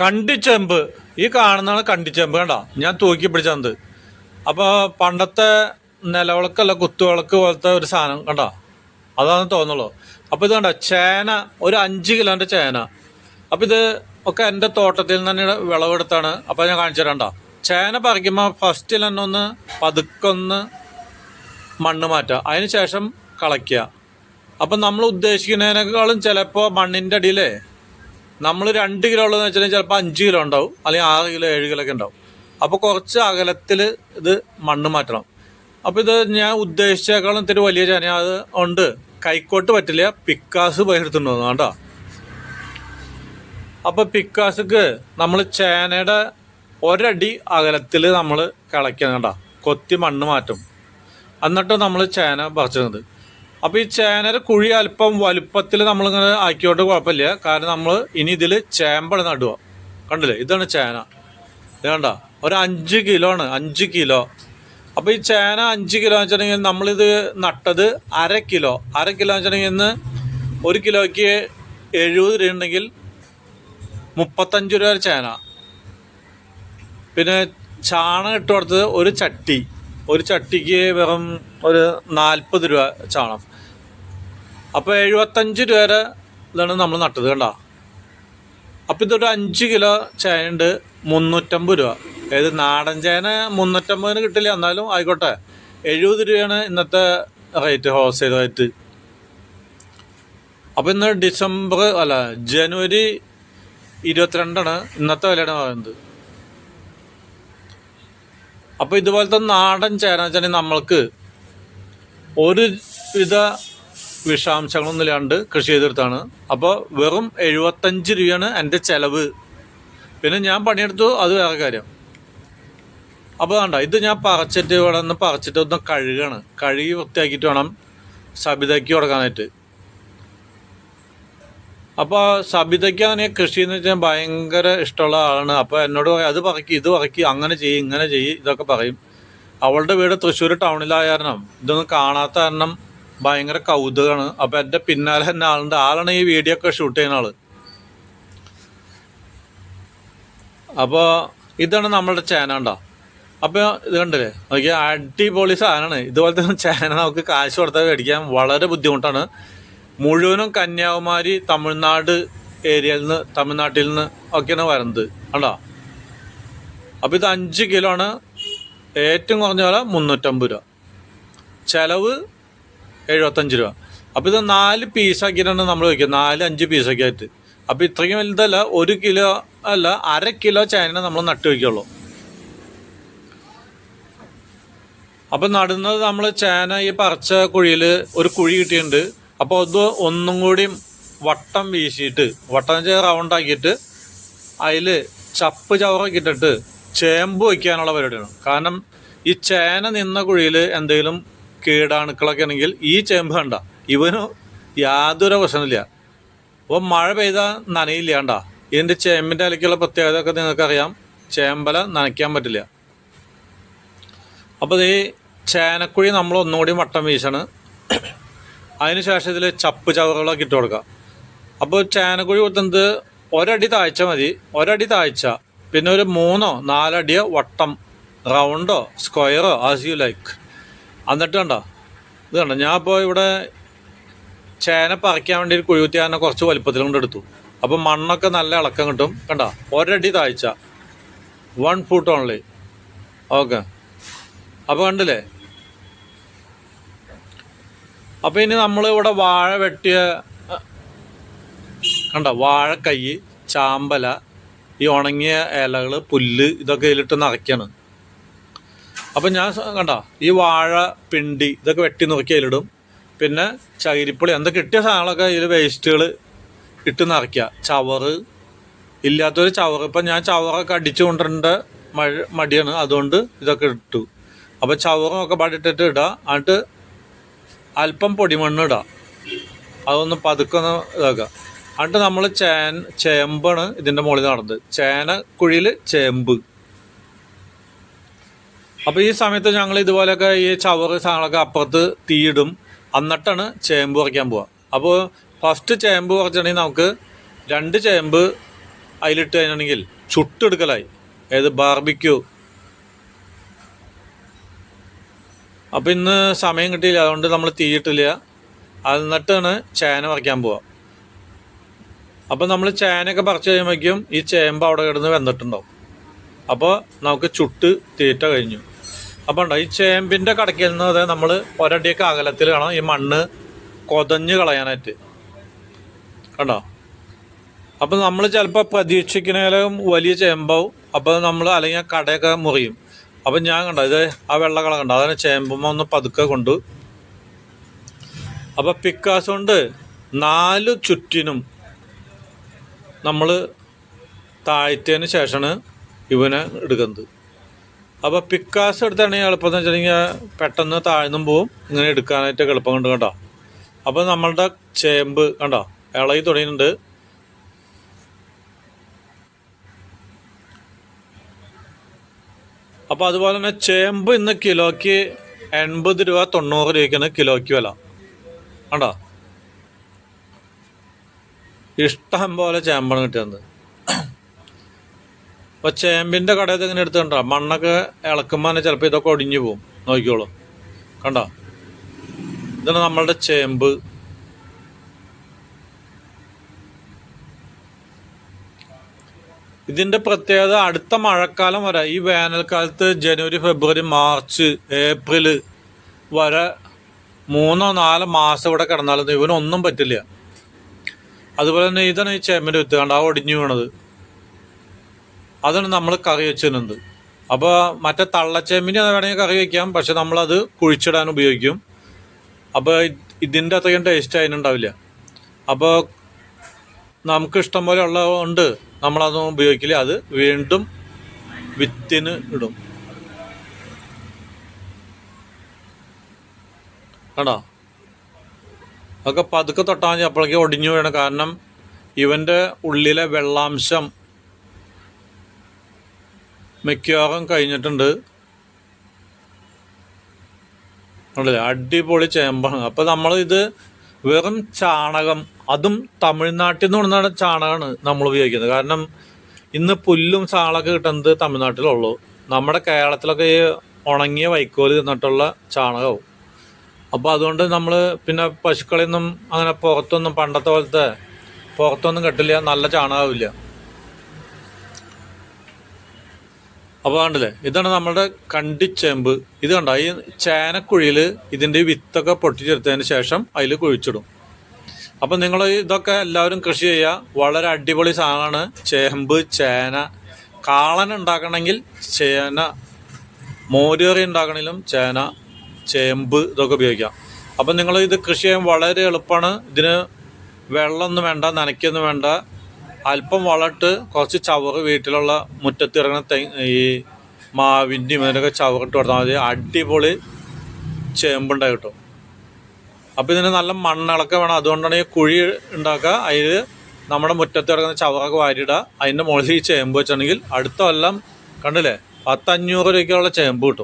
കണ്ടിച്ചെമ്പ്. ഈ കാണുന്നതാണ് കണ്ടിച്ചെമ്പ് കണ്ട? ഞാൻ തൂക്കി പിടിച്ചത്. അപ്പോൾ പണ്ടത്തെ നിലവിളക്കല്ല കുത്തുവിളക്ക് പോലത്തെ ഒരു സാധനം കണ്ട? അതാണെന്ന് തോന്നുള്ളൂ അപ്പോൾ ഇത് കണ്ട? ചേന ഒരു അഞ്ച് കിലോന്റെ ചേന. അപ്പോൾ ഇത് ഒക്കെ എന്റെ തോട്ടത്തിൽ നിന്ന് തന്നെ വിളവെടുത്താണ്. അപ്പോൾ ഞാൻ കാണിച്ചു തരണ്ട ചേന പറിക്കുമ്പോൾ ഫസ്റ്റിൽ തന്നെ ഒന്ന് പതുക്കൊന്ന് മണ്ണ് മാറ്റുക. അതിന് ശേഷം കളയ്ക്കുക. അപ്പം നമ്മൾ ഉദ്ദേശിക്കുന്നതിനേക്കാളും ചിലപ്പോൾ മണ്ണിന്റെ അടിയിലേ നമ്മൾ രണ്ട് കിലോ ഉള്ളതെന്ന് വെച്ചാൽ ചിലപ്പോൾ അഞ്ച് കിലോ ഉണ്ടാവും അല്ലെങ്കിൽ ആറ് കിലോ ഏഴ് കിലോ ഒക്കെ ഉണ്ടാവും. അപ്പോൾ കുറച്ച് അകലത്തിൽ ഇത് മണ്ണ് മാറ്റണം. അപ്പോൾ ഇത് ഞാൻ ഉദ്ദേശിച്ചേക്കാളും ഇത്തിരി വലിയ ചാന അത് ഉണ്ട്. കൈക്കോട്ട് പറ്റില്ല പിക്കാസ് പകർത്തുണ്ടോ കേട്ടോ അപ്പോൾ പിക്കാസ്ക്ക് നമ്മൾ ചേനയുടെ ഒരടി അകലത്തിൽ നമ്മൾ കളയ്ക്കണം കേട്ടോ കൊത്തി മണ്ണ് മാറ്റും. എന്നിട്ട് നമ്മൾ ചേന പറിച്ചത് അപ്പോൾ ഈ ചേനയുടെ കുഴി അല്പം വലുപ്പത്തിൽ നമ്മളിങ്ങനെ ആക്കിയോട്ട് കുഴപ്പമില്ല. കാരണം നമ്മൾ ഇനി ഇതിൽ ചേമ്പണ് നടുക. കണ്ടില്ലേ? ഇതാണ് ചേന. ഇത് ഒരു അഞ്ച് കിലോ ആണ്. അഞ്ച് കിലോ. അപ്പോൾ ഈ ചേന അഞ്ച് കിലോ എന്ന് വെച്ചിട്ടുണ്ടെങ്കിൽ നമ്മളിത് നട്ടത് അര കിലോ. അര കിലോ എന്ന് വെച്ചിട്ടുണ്ടെങ്കിൽ ഇന്ന് ഒരു കിലോയ്ക്ക് എഴുപത് രൂപ ഉണ്ടെങ്കിൽ മുപ്പത്തഞ്ച് രൂപ ചേന. പിന്നെ ചാണകം ഇട്ട് കൊടുത്തത് ഒരു ചട്ടി. ഒരു ചട്ടിക്ക് വെറും ഒരു നാൽപ്പത് രൂപ ചാണം. അപ്പോൾ എഴുപത്തഞ്ച് രൂപ ഇതാണ് നമ്മൾ നട്ടത് കണ്ട. അപ്പോൾ ഇതൊരു അഞ്ച് കിലോ ചേനയുണ്ട് മുന്നൂറ്റമ്പത് രൂപ. അതായത് നാടൻ ചേന മുന്നൂറ്റമ്പതിന് കിട്ടില്ല എന്നാലും ആയിക്കോട്ടെ. എഴുപത് രൂപയാണ് ഇന്നത്തെ റേറ്റ് ഹോൾസെയിൽ റേറ്റ് അപ്പോൾ ഇന്ന് ഡിസംബർ അല്ല ജനുവരി ഇരുപത്തിരണ്ടാണ് ഇന്നത്തെ വിലയാണ് പറയുന്നത്. അപ്പോൾ ഇതുപോലത്തെ നാടൻ ചേന വെച്ചാൽ നമ്മൾക്ക് ഒരു വിധ വിഷാംശങ്ങളൊന്നും ഇല്ലാണ്ട് കൃഷി ചെയ്തെടുത്താണ്. അപ്പോൾ വെറും എഴുപത്തഞ്ച് രൂപയാണ് എന്റെ ചിലവ്. പിന്നെ ഞാൻ പണിയെടുത്തു അത് വേറെ കാര്യം. അപ്പോൾ വേണ്ട ഇത് ഞാൻ പറിച്ചിട്ട് ഇവിടെ നിന്ന് പറിച്ചിട്ട് ഒന്ന് കഴുകാണ്. കഴുകി വൃത്തിയാക്കിയിട്ട് വേണം സബിതയ്ക്ക് കൊടുക്കാനായിട്ട്. അപ്പോൾ സബിതയ്ക്കാണെങ്കിൽ കൃഷി എന്ന് വെച്ചാൽ ഭയങ്കര ഇഷ്ടമുള്ള ആളാണ്. അപ്പോൾ എന്നോട് പറയും അത് പറക്കി ഇത് പറക്കി അങ്ങനെ ചെയ്യും ഇങ്ങനെ ചെയ്യും ഇതൊക്കെ പറയും. അവളുടെ വീട് തൃശ്ശൂർ ടൗണിലായ കാരണം ഇതൊന്നും കാണാത്ത കാരണം ഭയങ്കര കൗതുകമാണ് അപ്പോൾ എന്റെ പിന്നാലെ തന്നെ ആളുണ്ട്. ആളാണ് ഈ വീഡിയോ ഒക്കെ ഷൂട്ട് ചെയ്യുന്ന ആൾ. അപ്പോൾ ഇതാണ് നമ്മളുടെ ചേന ഉണ്ടോ അപ്പോൾ ഇത് കണ്ടില്ലേ? നോക്കിയാൽ അടിപൊളി സാധനമാണ് ഇതുപോലത്തെ ചേന നമുക്ക് കാശ് കൊടുത്താൽ മേടിക്കാൻ വളരെ ബുദ്ധിമുട്ടാണ്. മുഴുവനും കന്യാകുമാരി തമിഴ്നാട് ഏരിയയിൽ നിന്ന് തമിഴ്നാട്ടിൽ നിന്ന് ഒക്കെയാണ് വരുന്നത്. കണ്ടോ? അപ്പോൾ ഇത് അഞ്ച് കിലോ ആണ്. ഏറ്റവും കുറഞ്ഞ വില മുന്നൂറ്റമ്പത് രൂപ. ചിലവ് എഴുപത്തഞ്ച് രൂപ. അപ്പോൾ ഇത് നാല് പീസാക്കിയിട്ടാണ് നമ്മൾ വയ്ക്കുക. നാല് അഞ്ച് പീസൊക്കെ ആയിട്ട്. അപ്പോൾ ഇത്രയും വലുതല്ല ഒരു കിലോ അല്ല അര കിലോ ചേന നമ്മൾ നട്ട് വയ്ക്കുള്ളൂ. അപ്പം നടുന്നത് നമ്മൾ ചേന ഈ പറച്ച കുഴിയിൽ ഒരു കുഴി കിട്ടിയിട്ടുണ്ട്. അപ്പോൾ അത് ഒന്നും കൂടി വട്ടം വീശിയിട്ട് വട്ടം വെച്ചാൽ റൗണ്ട് ആക്കിയിട്ട് അതിൽ ചപ്പ് ചവറൊക്കെ ഇട്ടിട്ട് ചേമ്പ് വയ്ക്കാനുള്ള പരിപാടിയാണ്. കാരണം ഈ ചേന നിന്ന കുഴിയിൽ എന്തെങ്കിലും കീടാണുക്കളൊക്കെ ആണെങ്കിൽ ഈ ചേമ്പ് കണ്ട. ഇവന് യാതൊരു പ്രശ്നമില്ല അപ്പോൾ മഴ പെയ്താൽ നനയില്ല കണ്ട ഇതിന്റെ ചേമ്പിന്റെ ഇലയ്ക്കുള്ള പ്രത്യേകത ഒക്കെ നിങ്ങൾക്കറിയാം. ചേമ്പല നനയ്ക്കാൻ പറ്റില്ല. അപ്പോൾ ഈ ചേനക്കുഴി നമ്മൾ ഒന്നുകൂടി വട്ടം വീശാണ്. അതിനുശേഷം ഇതിൽ ചപ്പ് ചവറുകളൊക്കെ ഇട്ട് കൊടുക്കുക അപ്പോൾ ചേനക്കുഴി കൊടുക്കുന്നത് ഒരടി താഴ്ച മതി. ഒരടി താഴ്ച പിന്നെ ഒരു മൂന്നോ നാലടിയോ വട്ടം. റൗണ്ടോ സ്ക്വയറോ ആസ് യു ലൈക്ക് എന്നിട്ട് കണ്ടോ? ഇത് കണ്ടോ? ഞാൻ ഇപ്പോൾ ഇവിടെ ചേന പറിക്കാൻ വേണ്ടി ഒരു കുഴികുത്തി തന്നെ കുറച്ച് വലിപ്പത്തിൽ കൊണ്ട് എടുത്തു. അപ്പം മണ്ണൊക്കെ നല്ല ഇളക്കം കിട്ടും. കണ്ടോ? ഒരടി താഴ്ച. വൺ ഫുട്ട് ഓൺലി ഓക്കെ അപ്പോൾ കണ്ടില്ലേ? അപ്പോൾ ഇനി നമ്മൾ ഇവിടെ വാഴ വെട്ടിയ കണ്ട? വാഴക്കൈ ചാമ്പല ഈ ഉണങ്ങിയ ഇലകൾ പുല്ല് ഇതൊക്കെ ഇതിലിട്ട് നിറയ്ക്കാണ്. അപ്പം ഞാൻ കണ്ട ഈ വാഴ പിണ്ടി ഇതൊക്കെ വെട്ടി നുറുക്കി അതിലിടും. പിന്നെ ചകിരിപ്പൊളി എന്തൊക്കെ കിട്ടിയ സാധനങ്ങളൊക്കെ ഇതിൽ വേസ്റ്റുകൾ ഇട്ട് നിറയ്ക്കുക. ചവറ്. ഇല്ലാത്തൊരു ചവറ്. ഇപ്പം ഞാൻ ചവറൊക്കെ അടിച്ചു കൊണ്ടിരേണ്ട മഴ മടിയാണ്. അതുകൊണ്ട് ഇതൊക്കെ ഇട്ടു. അപ്പോൾ ചവറും ഒക്കെ പാടിട്ടിട്ട് ഇടുക എന്നിട്ട് അല്പം പൊടിമണ്ണ് ഇടുക അതൊന്ന് പതുക്കെ ഒന്ന് ഇതാക്കുക. എന്നിട്ട് നമ്മൾ ചേൻ ചേമ്പാണ് ഇതിന്റെ മുകളിൽ നടന്നത്. ചേന കുഴിയിൽ ചേമ്പ്. അപ്പോൾ ഈ സമയത്ത് ഞങ്ങൾ ഇതുപോലെയൊക്കെ ഈ ചവറ് സാധനങ്ങളൊക്കെ അപ്പുറത്ത് തീയിടും. എന്നിട്ടാണ് ചേമ്പ് കുറയ്ക്കാൻ പോവുക അപ്പോൾ ഫസ്റ്റ് ചേമ്പ് കുറച്ചിട്ടുണ്ടെങ്കിൽ നമുക്ക് രണ്ട് ചേമ്പ് അതിലിട്ട് കഴിഞ്ഞിട്ടുണ്ടെങ്കിൽ ചുട്ടെടുക്കലായി. ഏത് ബാർബിക്യൂ അപ്പം ഇന്ന് സമയം കിട്ടിയില്ല. അതുകൊണ്ട് നമ്മൾ തീയിട്ടില്ല എന്നിട്ടാണ് ചേന പറിക്കാൻ പോവുക അപ്പം നമ്മൾ ചേനയൊക്കെ പറിച്ച് കഴിയുമ്പോഴേക്കും ഈ ചേമ്പ് അവിടെ കിടന്ന് വെന്തിട്ടുണ്ടാവും. അപ്പോൾ നമുക്ക് ചുട്ട് തീറ്റ കഴിഞ്ഞു. അപ്പോൾ ഈ ചേമ്പിന്റെ കടക്കിൽ നിന്ന് നമ്മൾ ഒരടിയൊക്കെ അകലത്തിൽ കാണാം. ഈ മണ്ണ് കൊതഞ്ഞ് കളയാനായിട്ട്. കണ്ടോ? അപ്പം നമ്മൾ ചിലപ്പോൾ പ്രതീക്ഷിക്കുന്നതിലും വലിയ ചേമ്പാവും. അപ്പോൾ നമ്മൾ അല്ലെങ്കിൽ കടയൊക്കെ മുറിയും. അപ്പം ഞാൻ കണ്ടോ ഇത് ആ വെള്ള കളർ കണ്ടോ? അതാണ് ചേമ്പുമ്മ ഒന്ന് പതുക്കെ കൊണ്ട്. അപ്പോൾ പിക്കാസ് കൊണ്ട് നാല് ചുറ്റിനും നമ്മൾ താഴ്ത്തിയതിന് ശേഷമാണ് ഇവനെ എടുക്കുന്നത്. അപ്പോൾ പിക്കാസ് എടുത്താണെങ്കിൽ എളുപ്പം വെച്ചിട്ടുണ്ടെങ്കിൽ പെട്ടെന്ന് താഴ്ന്നും പോവും. ഇങ്ങനെ എടുക്കാനായിട്ട് എളുപ്പം കണ്ട് കേട്ടോ. അപ്പോൾ നമ്മളുടെ ചേമ്പ് കണ്ടോ? ഇളകി തുടങ്ങിയിട്ടുണ്ട്. അപ്പോൾ അതുപോലെ തന്നെ ചേമ്പ് ഇന്ന് കിലോയ്ക്ക് എൺപത് രൂപ തൊണ്ണൂറ് രൂപയ്ക്കാണ് കിലോയ്ക്ക് വില. കണ്ടോ? ഇഷ്ടം പോലെ ചേമ്പാണ് കിട്ടിയത്. അപ്പോൾ ചേമ്പിന്റെ കടയിൽ ഇങ്ങനെ എടുത്ത് കണ്ടോ? മണ്ണൊക്കെ ഇളക്കുമ്പോൾ തന്നെ ചിലപ്പോൾ ഇതൊക്കെ ഒടിഞ്ഞു പോകും. നോക്കിക്കോളൂ. കണ്ടോ? ഇതാണ് നമ്മളുടെ ചേമ്പ്. ഇതിന്റെ പ്രത്യേകത അടുത്ത മഴക്കാലം വരെ ഈ വേനൽക്കാലത്ത് ജനുവരി ഫെബ്രുവരി മാർച്ച് ഏപ്രിൽ വരെ മൂന്നോ നാലോ മാസം ഇവിടെ കിടന്നാലും ഇവനൊന്നും പറ്റില്ല. അതുപോലെ തന്നെ ഇതാണ് ഈ ചേമ്പിന്റെ വിത്ത് കണ്ട? ഒടിഞ്ഞു വീണത്. അതാണ് നമ്മൾ കറി വെച്ചിരുന്നത്. അപ്പോൾ മറ്റേ തള്ളച്ചേമ്പിന് വേണമെങ്കിൽ കറി വയ്ക്കാം പക്ഷെ നമ്മളത് കുഴിച്ചിടാൻ ഉപയോഗിക്കും. അപ്പോൾ ഇതിന്റെ അത്രയും ടേസ്റ്റ് അതിനുണ്ടാവില്ല. അപ്പോൾ നമുക്ക് ഇഷ്ടം പോലെ ഉള്ളതുകൊണ്ട് നമ്മളതൊന്നും ഉപയോഗിക്കില്ല. അത് വീണ്ടും വിത്തിന് ഇടും. കണ്ടോ? അതൊക്കെ പതുക്കെ തൊട്ടാൽ മതി. അപ്പോഴേക്കും ഒടിഞ്ഞു വീണം. കാരണം ഇവന്റെ ഉള്ളിലെ വെള്ളാംശം മിക്കവാറും കഴിഞ്ഞിട്ടുണ്ട്. ഉണ്ടല്ലേ അടിപൊളി ചേമ്പാണ്. അപ്പോൾ നമ്മൾ ഇത് വെറും ചാണകം അതും തമിഴ്നാട്ടിൽ നിന്ന് കൊണ്ടുവന്ന ചാണകമാണ് നമ്മൾ ഉപയോഗിക്കുന്നത്. കാരണം ഇന്ന് പുല്ലും ചാണകം കിട്ടുന്നത് തമിഴ്നാട്ടിലുള്ളൂ. നമ്മുടെ കേരളത്തിലൊക്കെ ഈ ഉണങ്ങിയ വൈക്കോൽ തിന്നിട്ടുള്ള ചാണകവും. അപ്പോൾ അതുകൊണ്ട് നമ്മൾ പിന്നെ പശുക്കളിൽ നിന്നും അങ്ങനെ പുറത്തൊന്നും പണ്ടത്തെ പോലത്തെ പുറത്തൊന്നും കിട്ടില്ല നല്ല ചാണകമില്ല അപ്പോൾ കണ്ടില്ലേ? ഇതാണ് നമ്മുടെ കണ്ടിച്ചേമ്പ് ഇത് കണ്ട? ഈ ചേനക്കുഴിയിൽ ഇതിന്റെ വിത്തൊക്കെ പൊട്ടിച്ചെടുത്തതിന് ശേഷം അതിൽ കുഴിച്ചിടും. അപ്പം നിങ്ങൾ ഇതൊക്കെ എല്ലാവരും കൃഷി ചെയ്യുക. വളരെ അടിപൊളി സാധനമാണ്. ചേമ്പ് ചേന. കാളൻ ഉണ്ടാക്കണമെങ്കിൽ ചേന. മോരുകറി ഉണ്ടാക്കണമെങ്കിലും ചേന ചേമ്പ് ഇതൊക്കെ ഉപയോഗിക്കാം. അപ്പം നിങ്ങൾ ഇത് കൃഷി ചെയ്യാൻ വളരെ എളുപ്പമാണ്. ഇതിന് വെള്ളമൊന്നും വേണ്ട നനയ്ക്കൊന്നും വേണ്ട. അല്പം വളർട്ട് കുറച്ച് ചവറ് വീട്ടിലുള്ള മുറ്റത്ത് ഇറങ്ങുന്ന തെ ഈ മാവിന്റെയും ഇതിനൊക്കെ ചവറിട്ട് കൊടുത്താൽ മതി. അടിപൊളി ചേമ്പുണ്ടായി കിട്ടും. അപ്പോൾ ഇതിന് നല്ല മണ്ണിളക്കം വേണം. അതുകൊണ്ടാണ് ഈ കുഴി ഉണ്ടാക്കുക. അതിൽ നമ്മുടെ മുറ്റത്ത് കിടക്കുന്ന ചവറൊക്കെ വാരിയിടുക. അതിന്റെ മുകളിൽ ഈ ചേമ്പ് വെച്ചിട്ടുണ്ടെങ്കിൽ അടുത്ത കൊല്ലം കണ്ടില്ലേ? പത്തഞ്ഞൂറ് രൂപയ്ക്കുള്ള ചേമ്പ് കിട്ടും.